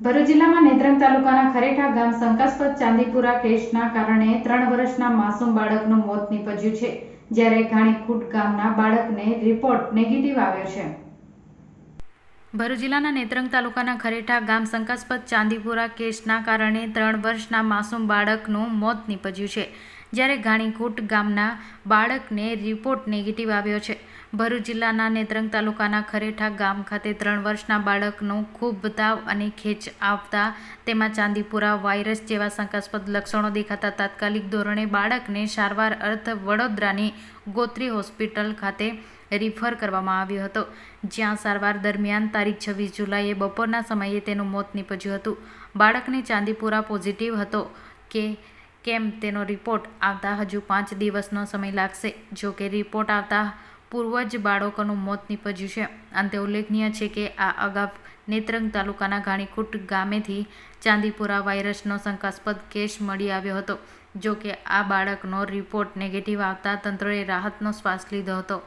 ભરૂચ જિલ્લામાં નેત્રંગ તાલુકાના ખરેઠા ગામ શંકાસ્પદ ચાંદીપુરા કેસના કારણે ત્રણ વર્ષના માસૂમ બાળકનું મોત નીપજ્યું છે. જ્યારે ઘાણીખૂટ ગામના બાળકને રિપોર્ટ નેગેટિવ આવ્યો છે. ભરૂચ જિલ્લાના નેત્રંગ તાલુકાના ખરેઠા ગામ શંકાસ્પદ ચાંદીપુરા કેસના કારણે ત્રણ વર્ષના માસૂમ બાળકનું મોત નીપજ્યું છે, જ્યારે ઘાણીકૂટ ગામના બાળકને રિપોર્ટ નેગેટિવ આવ્યો છે. ભરૂચ જિલ્લાના નેત્રંગ તાલુકાના ખરેઠા ગામ ખાતે ત્રણ વર્ષના બાળકનું ખૂબ તાવ અને ખેંચ આવતા તેમાં ચાંદીપુરા વાયરસ જેવા શંકાસ્પદ લક્ષણો દેખાતા તાત્કાલિક ધોરણે બાળકને સારવાર અર્થ વડોદરાની ગોત્રી હોસ્પિટલ ખાતે રિફર કરવામાં આવ્યો હતો. જ્યાં સારવાર દરમિયાન તારીખ છવ્વીસ જુલાઈએ બપોરના સમયે તેનું મોત નીપજ્યું હતું. બાળકને ચાંદીપુરા પોઝિટિવ હતો કે કેમ તેનો રિપોર્ટ આવતા હજુ પાંચ દિવસનો સમય લાગશે. જો કે રિપોર્ટ આવતા પૂર્વ જ બાળકોનું મોત નીપજ્યું છે. અંતે ઉલ્લેખનીય છે કે આ અગાઉ નેત્રંગ તાલુકાના ઘાણીકૂટ ગામેથી ચાંદીપુરા વાયરસનો શંકાસ્પદ કેસ મળી આવ્યો હતો. જો કે આ બાળકનો રિપોર્ટ નેગેટિવ આવતા તંત્રએ રાહતનો શ્વાસ લીધો હતો.